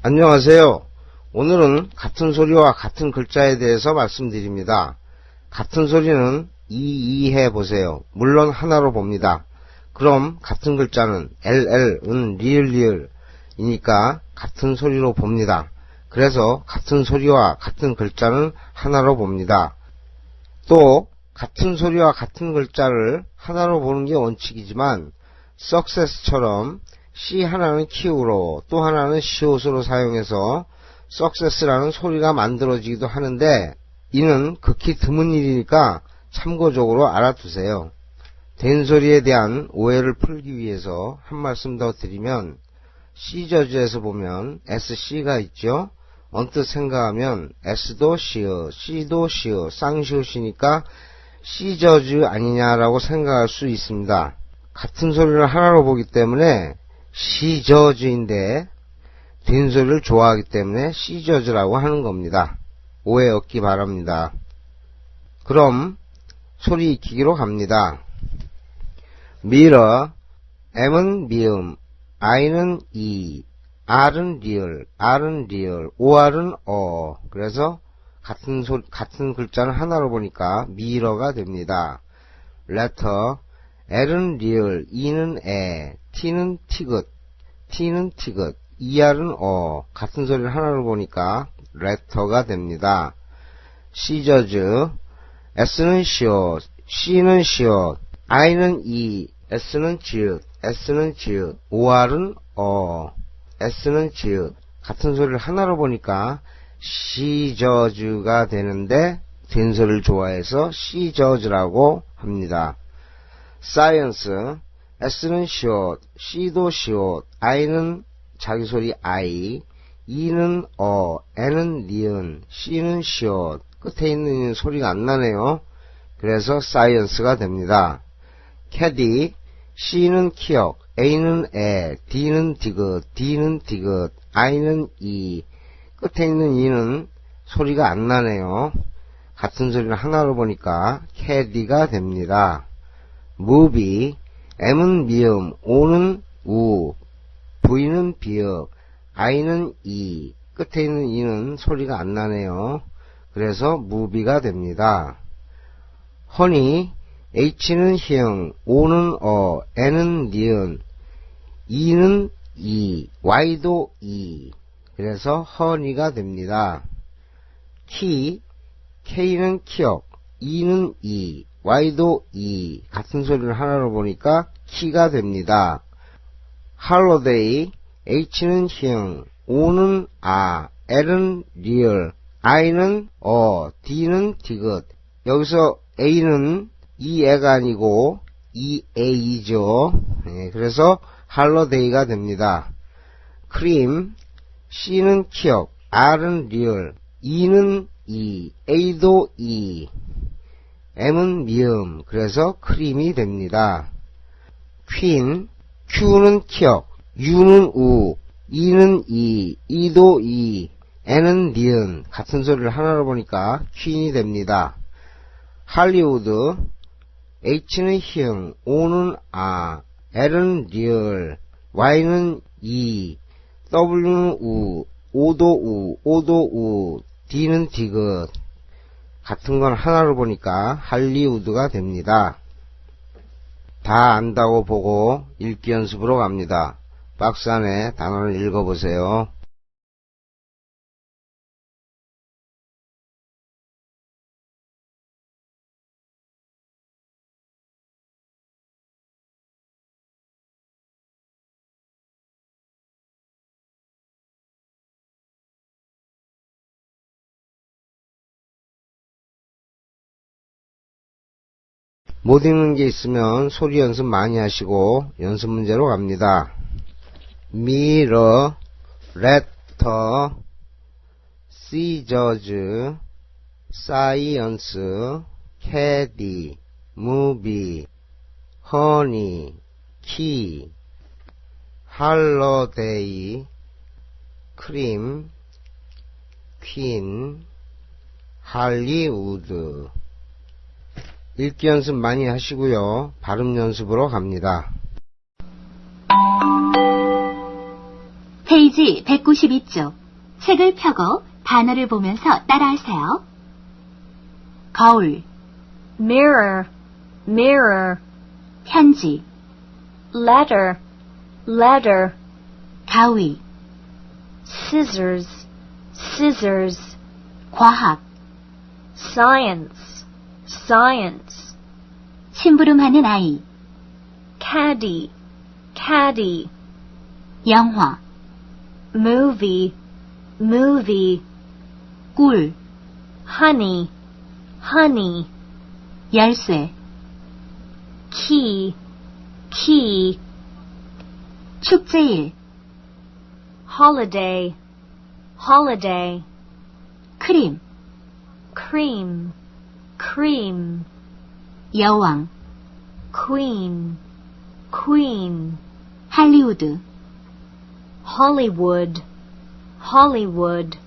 안녕하세요. 오늘은 같은 소리와 같은 글자에 대해서 말씀드립니다. 같은 소리는 이이해 보세요. 물론 하나로 봅니다. 그럼 같은 글자는 LL은 리을 리을 이니까 같은 소리로 봅니다. 그래서 같은 소리와 같은 글자는 하나로 봅니다. 또 같은 소리와 같은 글자를 하나로 보는 게 원칙이지만 success처럼 C 하나는 키우로 또 하나는 시옷으로 사용해서 success라는 소리가 만들어지기도 하는데 이는 극히 드문 일이니까 참고적으로 알아두세요. 된소리에 대한 오해를 풀기 위해서 한 말씀 더 드리면 C저주에서 보면 SC가 있죠. 언뜻 생각하면 S도 시어, C도 시어, 쌍시옷이니까 C저주 아니냐라고 생각할 수 있습니다. 같은 소리를 하나로 보기 때문에 C저주인데 된소리를 좋아하기 때문에 C저주라고 하는 겁니다. 오해 없기 바랍니다. 그럼 소리 익히기로 갑니다. 미러, M은 미음, I는 이, R은 리을, R은 리을, OR은 어. 그래서 같은 소 같은 글자는 하나로 보니까 미러가 됩니다. letter, L은 리을, E는 에, T는 티긋, T는 티긋, ER은 어. 같은 소리를 하나로 보니까 letter가 됩니다. 시저즈, S는 시옷, C는 시옷, I는 이, S는 지읒, S는 지읒, OR은 어, S는 지읒. 같은 소리를 하나로 보니까 시저즈가 되는데 된소리를 좋아해서 시저즈라고 합니다. science, S는 시옷, C도 시옷, I는 자기 소리 I, E는 어, N은 니은, C는 시옷, 끝에 있는 소리가 안 나네요. 그래서 science가 됩니다. 캐디, C는 키역, A는 에, D는 디귿, D는 디귿, I는 이, 끝에 있는 이는 소리가 안 나네요. 같은 소리를 하나로 보니까 캐디가 됩니다. movie, M은 미음, O는 우, V는 비읍, I는 이, 끝에 있는 이는 소리가 안 나네요. 그래서 movie가 됩니다. 허니, H는 희응, O는 어, N은 니은, E는 이, Y도 이. 그래서 허니가 됩니다. 키, K는 키역, E는 이, Y도 이. 같은 소리를 하나로 보니까 키가 됩니다. holiday, H는 희응, O는 아, L은 리얼, I는 어, D는 디귿. 여기서 A는 이 애가 아니고 이 A죠. 예, 그래서 할로데이가 됩니다. 크림, C는 키역, R은 리얼, E는 이, A도 이, M은 미음, 그래서 크림이 됩니다. 퀸, Q는 키역, U는 우, E는 이, E도 이, N은 니은, 같은 소리를 하나로 보니까 퀸이 됩니다. 할리우드, H는 희응, O는 아, L은 리얼, Y는 이, W는 우, O도 우, O도 우, D는 디귿. 같은 건 하나로 보니까 할리우드가 됩니다. 다 안다고 보고 읽기 연습으로 갑니다. 박스 안에 단어를 읽어보세요. 못 읽는 게 있으면 소리 연습 많이 하시고 연습 문제로 갑니다. 미러, 레터, 시저즈, 사이언스, 캐 읽기 연습 많이 하시고요. 발음 연습으로 갑니다. 페이지 192쪽. 책을 펴고 단어를 보면서 따라하세요. 거울, mirror, mirror, 편지, letter, letter, 가위, scissors, scissors, 과학, science, science, 심부름하는 아이, caddy, caddy, 영화, movie, movie, 꿀, honey, honey, 열쇠, key, key, 축제일, holiday, holiday, 크림, cream, cream, 여왕, queen, queen, 할리우드, Hollywood, Hollywood,